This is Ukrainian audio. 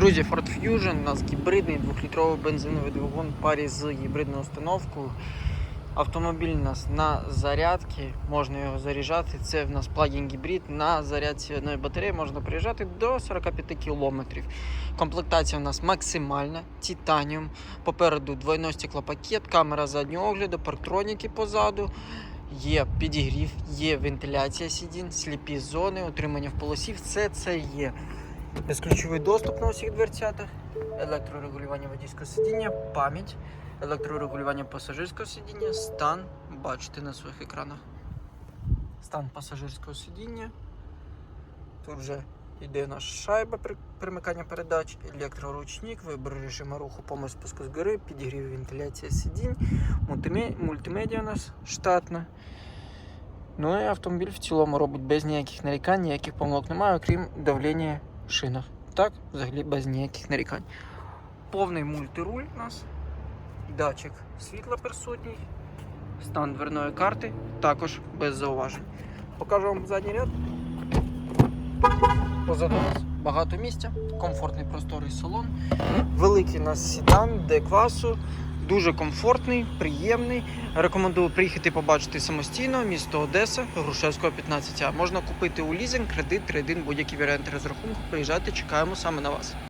Друзі, Ford Fusion у нас гібридний 2-літровий бензиновий двигун парі з гібридною установкою. Автомобіль у нас на зарядці, можна його заряджати. Це в нас плагін гібрид. На зарядці одної батареї можна приїжджати до 45 км. Комплектація у нас максимальна, титаніум. Попереду двойний стеклопакет, камера заднього огляду, парктроніки позаду. Є підігрів, є вентиляція сидінь, сліпі зони, утримання в полосі. Все це є. Безключовий доступ на усіх дверцятах, електрорегулювання водійського сидіння, пам'ять, електрорегулювання пасажирського сидіння, стан. Бачите на своїх екранах. Стан пасажирського сидіння. Тут вже йде наша шайба при- примикання передач, електроручник, вибір режиму руху, помощь спуску з гори, підігрів вентиляція сидінь, мультиме- мультимедіа у нас штатна. Ну і автомобіль в цілому робить без ніяких нарікань, ніяких помилок немає, окрім давлення шинах. Так, взагалі без ніяких нарікань. Повний мультируль у нас, датчик світла присутній, стан дверної карти також без зауважень. Покажу вам задній ряд. Позаду нас багато місця, комфортний просторий салон. Великий у нас седан Д-класу, дуже комфортний, приємний. Рекомендую приїхати побачити самостійно місто Одеса, Грушевського 15А. Можна купити у лізинг, кредит, трейдинг, будь-які варіанти розрахунку. Приїжджайте, чекаємо саме на вас.